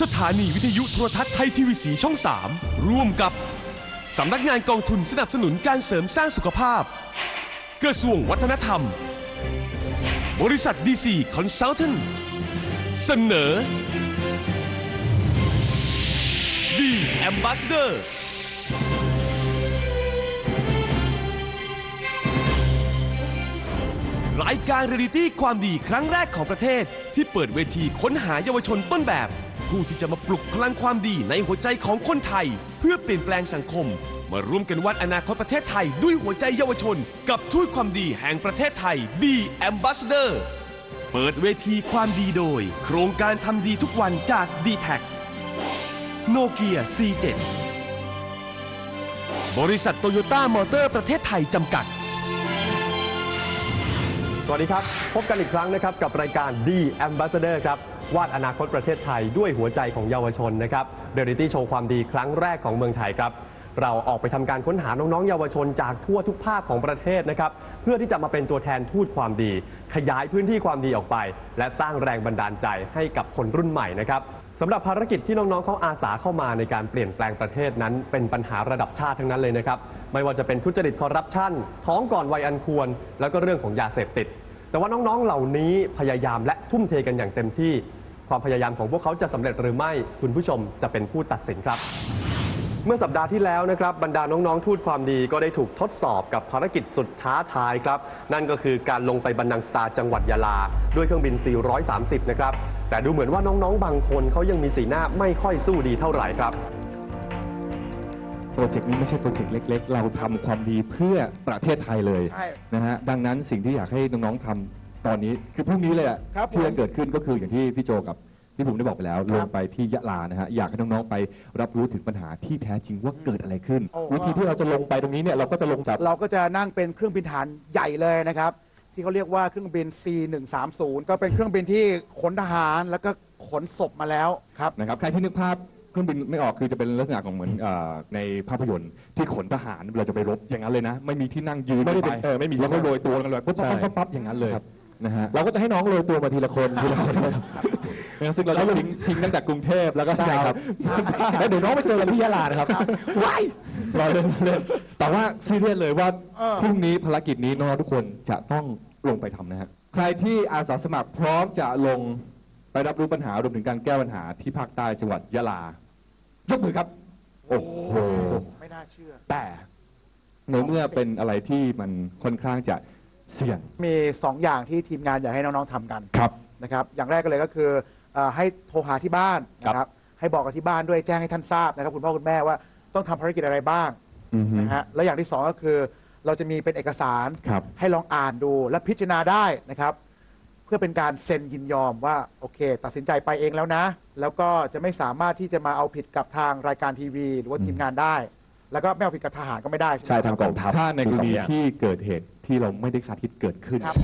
สถานีวิทยุโทรทัศน์ไทยทีวีสีช่อง 3 ร่วมกับสำนักงานกองทุนสนับสนุนการเสริมสร้างสุขภาพ กระทรวงวัฒนธรรม บริษัทดีซีคอนซัลทนเสนอ The Ambassador รายการเรียลิตี้ความดีครั้งแรกของประเทศที่เปิดเวทีค้นหาเยาวชนต้นแบบ ผู้ที่จะมาปลุกพลังความดีในหัวใจของคนไทย เพื่อเปลี่ยนแปลงสังคม มาร่วมกันวาดอนาคตประเทศไทยด้วยหัวใจเยาวชน กับทูตความดีแห่งประเทศไทย The Ambassador เปิดเวทีความดีโดย โครงการทำดีทุกวันจาก d t แทโนเกีย C7 บริษัทโตโยต้ามอเตอร์ประเทศไทยจำกัดสวัสดีครับ พบกันอีกครั้งนะครับกับรายการ The Ambassador ครับ วาดอนาคตประเทศไทยด้วยหัวใจของเยาวชนนะครับเดลิตี้โชว์ความดีครั้งแรกของเมืองไทยครับ เราออกไปทำการค้นหาน้องๆ เยาวชนจากทั่วทุกภาคของประเทศนะครับ เพื่อที่จะมาเป็นตัวแทนทูตความดี ขยายพื้นที่ความดีออกไป และสร้างแรงบันดาลใจให้กับคนรุ่นใหม่นะครับสำหรับภารกิจที่น้องๆเขาอาสาเข้ามาในการเปลี่ยนแปลงประเทศนั้นเป็นปัญหาระดับชาติทั้งนั้นเลยนะครับ ไม่ว่าจะเป็นทุจริตคอร์รัปชันท้องก่อนวัยอันควร แล้วก็เรื่องของยาเสพติด แต่ว่าน้องๆเหล่านี้พยายามและทุ่มเทกันอย่างเต็มที่ ความพยายามของพวกเขาจะสำเร็จหรือไม่คุณผู้ชมจะเป็นผู้ตัดสินครับ เมื่อสัปดาห์ที่แล้วนะครับบรรดาน้องๆ ทูตความดีก็ได้ถูกทดสอบกับภารกิจสุดท้าทายครับ นั่นก็คือการลงไปบันนังสตาจังหวัดยะลา ด้วยเครื่องบิน 430 นะครับ แต่ดูเหมือนว่าน้องๆ บางคนเขายังมีสีหน้าไม่ค่อยสู้ดีเท่าไหร่ครับโปรเจกต์นี้ไม่ใช่โปรเจกต์เล็ก ๆ เราทำความดีเพื่อประเทศไทยเลยใช่นะฮะดังนั้นสิ่งที่อยากให้น้องๆทำ ตอนนี้คือพรุ่งนี้เลยอะครับผมที่จะเกิดขึ้นก็คืออย่างที่พี่โจกับพี่ผมได้บอกไปแล้ว ลงไปที่ยะลานะฮะอยากให้น้องๆไปรับรู้ถึงปัญหาที่แท้จริงว่าเกิดอะไรขึ้น โอ้ วิธีที่เราจะลงไปตรงนี้เนี่ยเราก็จะลงจาก เราก็จะนั่งเป็นเครื่องบินฐานใหญ่เลยนะครับ ที่เขาเรียกว่าเครื่องบิน C130 ก็เป็นเครื่องบินที่ขนทหารแล้วก็ขนศพมาแล้วครับ นะครับใครที่นึกภาพเครื่องบินไม่ออกคือจะเป็นลักษณะของเหมือนเอ่อในภาพยนตร์ที่ขนทหารเราจะไปรบอย่างนั้นเลยนะ ไม่มีที่นั่งยืนไม่ได้เป็นเออไม่มีแล้วก็โรยตัวกันเลยปุ๊บใช่ปั๊บปั๊บปั๊บอย่างนั้นเลย นะฮะ เราก็จะให้น้องโรยตัวมาทีละคนทีละคนนะครับซึ่งเราจะทิ้งทิ้งตั้งแต่กรุงเทพแล้วก็ใช่ครับแล้วเดี๋ยวน้องไปเจอกันที่ยะลานะครับว้ายรอเล่นเล่นแต่ว่าซีเรียสเลยว่าเออพรุ่งนี้ภารกิจนี้น้องๆทุกคนจะต้องลงไปทำนะฮะใครที่อาสาสมัครพร้อมจะลงไปรับรู้ปัญหารวมถึงการแก้ปัญหาที่ภาคใต้จังหวัดยะลายกมือครับ โอ้โหไม่น่าเชื่อ แต่ในเมื่อเป็นอะไรที่มันค่อนข้างจะ เสี่ยง มีสองอย่างที่ทีมงานอยากให้น้องๆทำกันครับ นะครับอย่างแรกก็เลยก็คือเอ่อให้โทรหาที่บ้านนะครับให้บอกกับที่บ้านด้วยแจ้งให้ท่านทราบนะครับคุณพ่อคุณแม่ว่าต้องทำภารกิจอะไรบ้างอือฮึนะฮะแล้วอย่างที่สองก็คือ เราจะมีเป็นเอกสารครับ ให้ลองอ่านดูและพิจารณาได้นะครับ เพื่อเป็นการเซ็นยินยอมว่าโอเค ตัดสินใจไปเองแล้วนะ แล้วก็จะไม่สามารถที่จะมาเอาผิดกับทางรายการทีวี หรือว่าทีมงานได้ แล้วก็ไม่เอาผิดกับทหารก็ไม่ได้ใช่ไหม ใช่ทางกองทัพถ้าในกรมีสอณีงอย่าง ที่เกิดเหตุ ที่เราไม่ได้คาดคิดเกิดขึ้น ครับ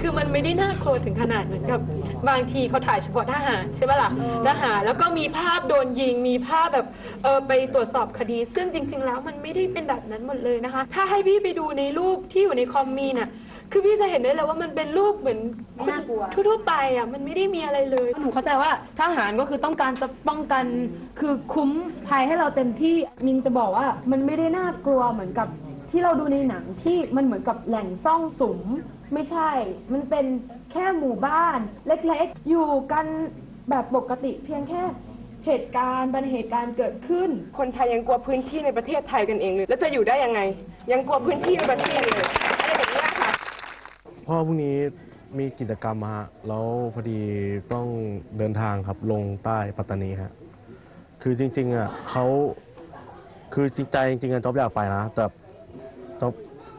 คือมันไม่ได้น่ากลัวถึงขนาดเหมือนกับ บางทีเขาถ่ายเฉพาะทหารใช่ปะล่ะทหารแล้วก็มีภาพโดนยิง มีภาพแบบเออไปตรวจสอบคดี ซึ่งจริง ๆ แล้วมันไม่ได้เป็นแบบนั้นหมดเลยนะคะ ถ้าให้พี่ไปดูในรูปที่อยู่ในคอมมีน่ะ คือพี่จะเห็นได้เลยว่ามันเป็นรูปเหมือนน่ากลัว ทั่วๆไปอะ มันไม่ได้มีอะไรเลย หนูเข้าใจว่าทหารก็คือต้องการจะป้องกันคือคุ้มภัยให้เราเต็มที่มินจะบอกว่ามันไม่ได้น่ากลัวเหมือนกับที่เราดูในหนังที่มันเหมือนกับแหล่งซ่องสุม ไม่ใช่ มันเป็นแค่หมู่บ้าน เล็กๆ อยู่กันแบบปกติเพียงแค่เหตุการณ์บันเหตุการณ์เกิดขึ้น คนไทยยังกลัวพื้นที่ในประเทศไทยกันเองเลย แล้วจะอยู่ได้ยังไง ยังกลัวพื้นที่ในประเทศเลยอะไรแบบเนี้ยค่ะ พ่อพรุ่งนี้มีกิจกรรมมาฮะแล้วพอดีต้องเดินทางครับลงใต้ปัตตานีฮะคือจริง ๆอะเขาคือจริงใจจริงๆอะจ๊อบอยากไปนะแต่จ๊อบ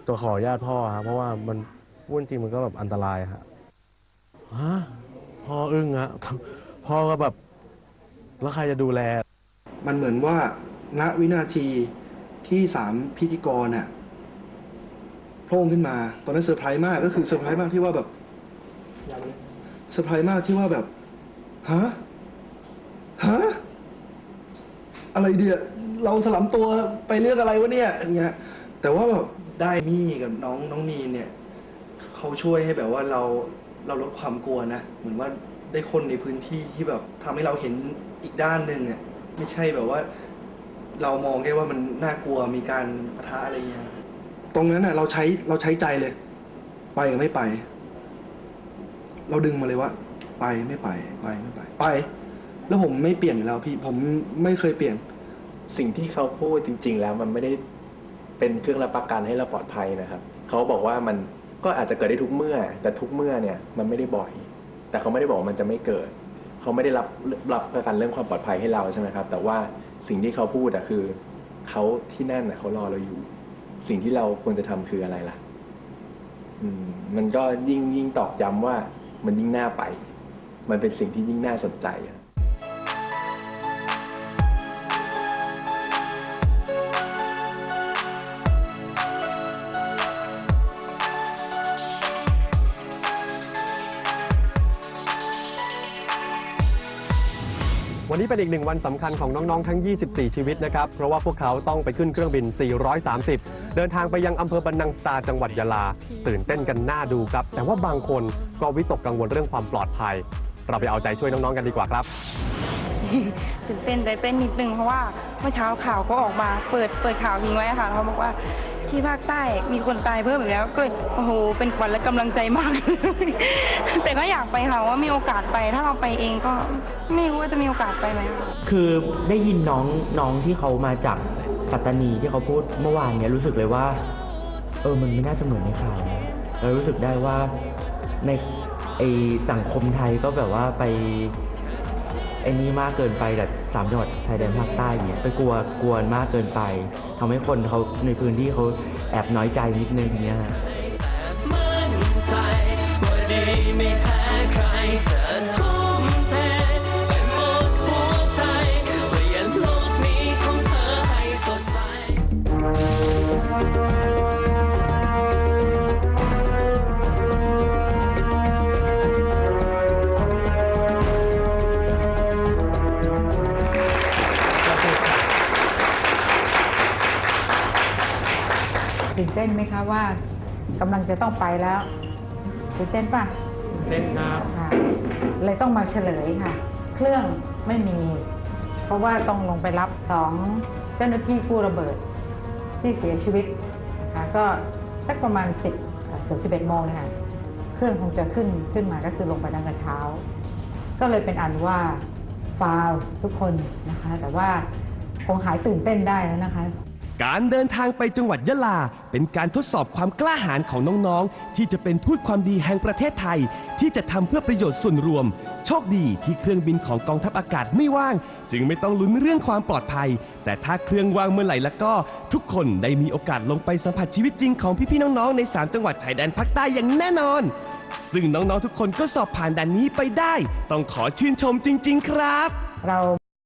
ตัวขออนุญาตพ่อครับเพราะว่ามันพูดจริงมันก็แบบอันตรายฮะฮะพ่ออึ้งฮะพ่อก็แบบ แล้วใครจะดูแล มันเหมือนว่าณวินาทีที่สามพิธีกรน่ะ โผล่ขึ้นมา ตอนนั้นเซอร์ไพรส์มากก็คือเซอร์ไพรส์มากที่ว่าแบบเซอร์ไพรส์มากที่ว่าแบบฮะฮะอะไรเดียเราสลัมตัวไปเรื่องอะไรวะเนี่ยอย่างเงี้ย แต่ว่าแบบได้มี่กับน้องน้องนีนเนี่ยเขาช่วยให้แบบว่าเราเราลดความกลัวนะเหมือนว่าได้คนในพื้นที่ที่แบบทำให้เราเห็นอีกด้านหนึ่งอะไม่ใช่แบบว่า เรามองแค่ว่ามันน่ากลัวมีการปะทะอะไรเงี้ย ตรงนั้นน่ะเราใช้เราใช้ใจเลย ไปหรือไม่ไป เราดึงมาเลยว่า ไปไม่ไป ไปไม่ไป ไป แล้วผมไม่เปลี่ยนแล้วพี่ผมไม่เคยเปลี่ยน สิ่งที่เขาพูดจริง ๆ แล้วมันไม่ได้เป็นเครื่องรับประกันให้เราปลอดภัยนะครับ เขาบอกว่ามันก็อาจจะเกิดได้ทุกเมื่อ แต่ทุกเมื่อเนี่ย มันไม่ได้บ่อย แต่เขาไม่ได้บอกมันจะไม่เกิด เขาไม่ได้รับรับประกันเรื่องความปลอดภัยให้เราใช่ไหมครับ แต่ว่าสิ่งที่เขาพูดอะคือเขาที่นั่นอะเขารอเราอยู่ สิ่งที่เราควรจะทำคืออะไรล่ะ อืม มันก็ยิ่งยิ่งตอกย้ำว่า มันยิ่งน่าไป มันเป็นสิ่งที่ยิ่งน่าสนใจอะวันนี้เป็นอีกหนึ่งวันสำคัญของน้อง ๆ ทั้ง 24 ชีวิตนะครับ เพราะว่าพวกเขาต้องไปขึ้นเครื่องบิน 430 เดินทางไปยังอำเภอบันนังสตาจังหวัดยะลา ตื่นเต้นกันน่าดูครับ แต่ว่าบางคนก็วิตกกังวลเรื่องความปลอดภัย เราไปเอาใจช่วยน้องๆกันดีกว่าครับตื่นเต้นใจเต้นนิดนึงเพราะว่าเมื่อเช้าข่าวก็ออกมาเปิดเปิดข่าวทิ้งไว้ค่ะเขาบอกว่าที่ภาคใต้มีคนตายเพิ่มอีกแล้วก็เลยโอ้โหเป็นขวัญและกำลังใจมาก แต่ก็อยากไปค่ะว่ามีโอกาสไปถ้าเราไปเองก็ไม่รู้ว่าจะมีโอกาสไปไหมค่ะคือได้ยินน้องน้องที่เขามาจาก ปัตตานีที่เขาพูดเมื่อวานเนี้ยรู้สึกเลยว่า เออมันไม่น่าจะเหมือนในข่าวนะเรารู้สึกได้ว่าในไอสังคมไทยก็แบบว่าไปไอ้นี้มากเกินไปแบบสามจังหวัดชายแดนภาคใต้เนี่ยไปกลัวกลัวมากเกินไปทำให้คนเขาในพื้นที่เขาแอบน้อยใจนิดนึงอย่างเงี้ยฮะ ตื่นเต้นไหมคะว่ากำลังจะต้องไปแล้วตื่นเต้นป่ะเต้นครับค่ะเลยต้องมาเฉลยค่ะ เครื่องไม่มี เพราะว่าต้องลงไปรับสองเจ้าหน้าที่กู้ระเบิด ที่เสียชีวิตนะคะก็สักประมาณสิบเกือบสิบเอ็ดโมงเลยค่ะเครื่องคงจะขึ้นขึ้นมาก็คือลงไปตั้งแต่เช้า ก็เลยเป็นอันว่าฟาวทุกคนนะคะ แต่ว่าคงหายตื่นเต้นได้แล้วนะคะ การเดินทางไปจังหวัดยะลา เป็นการทดสอบความกล้าหาญของน้องๆ ที่จะเป็นทูตความดีแห่งประเทศไทย ที่จะทำเพื่อประโยชน์ส่วนรวม โชคดีที่เครื่องบินของกองทัพอากาศไม่ว่าง จึงไม่ต้องลุ้นเรื่องความปลอดภัย แต่ถ้าเครื่องว่างเมื่อไหร่แล้วก็ ทุกคนได้มีโอกาสลงไปสัมผัสชีวิตจริงของพี่ๆน้องๆใน 3 จังหวัดชายแดนภาคใต้อย่างแน่นอน ซึ่งน้องๆทุกคนก็สอบผ่านด่านนี้ไปได้ ต้องขอชื่นชมจริง ๆ ครับ เรา